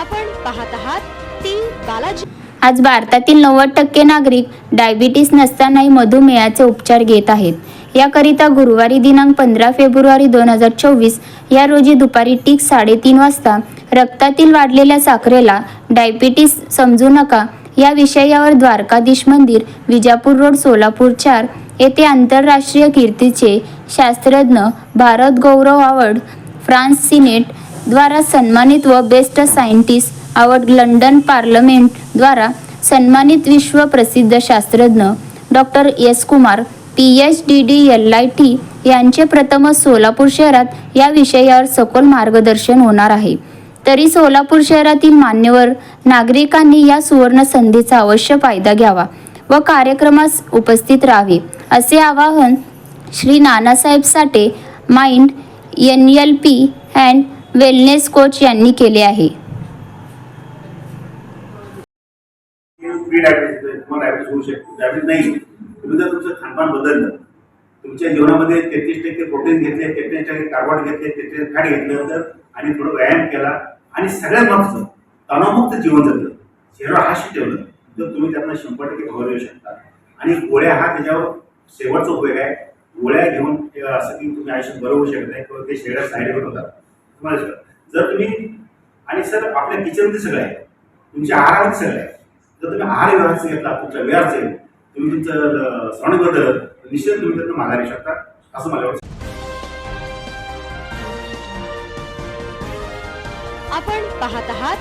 आपण पाहत आहात ती बालाजी. आज भारतातील नव्वद टक्के नागरिक डायबिटीस नसतानाही मधुमेहाचे उपचार घेत आहेत. याकरिता गुरुवारी दिनांक पंधरा फेब्रुवारी दोन हजार चोवीस या रोजी दुपारी टीक साडेतीन वाजता रक्तातील वाढलेल्या साखरेला डायबिटीस समजू नका. या विषयावर द्वारकाधीश मंदिर विजापूर रोड सोलापूर चार येथे आंतरराष्ट्रीय कीर्तीचे शास्त्रज्ञ Bharat Gaurav award France senate द्वारा सन्मानित व best scientist award London parliament द्वारा सन्मानित विश्व प्रसिद्ध शास्त्रज्ञ doctor S Kumar P H D D L I T यांचे प्रथमच सोलापूर शहरात या विषयावर सखोल मार्गदर्शन होणार आहे. तरी सोलापूर शहरातील मान्यवर नागरिकांनी या सुवर्ण संधीचा अवश्य फायदा घ्यावा व कार्यक्रमास उपस्थित राहावे असे आवाहन Shri Nanasaheb Sathe mind N L P and wellness coach यांनी केले आहे. तुम्ही तुमचं बदललं तुमच्या जीवनामध्ये तेहतीस टक्के प्रोटीन घेतले तेहतीस टक्के कार्बोहायड्रेट घेतले तेहतीस फॅट घेतलं तर आणि थोडं व्यायाम केला आणि सगळ्यात महत्वाचं तणावमुक्त जीवन जगलं. शरीरावर हाशी ठेवलं तर तुम्ही त्यांना शंभर टक्के भर येऊ शकता. आणि गोळ्या हा त्याच्यावर शेवटचा उपयोग आहे. गोळ्या घेऊन असं की तुम्ही आयुष्यात बरं होऊ शकत नाही किंवा ते शरीरात साईड इफेक्ट होतात. तुम्हाला जर तुम्ही आणि सर आपल्या किचनमध्ये सगळं आहे. तुमच्या आहारामध्ये सगळं आहे. जर तुम्ही आहार व्यवस्थित घेतला तुमच्या वेळ असेल तुम्ही तुमचं श्रवण बदल निश्चित तुम्ही त्यांना माघार येऊ शकता असं मला वाटतं. आपण पाहत आहात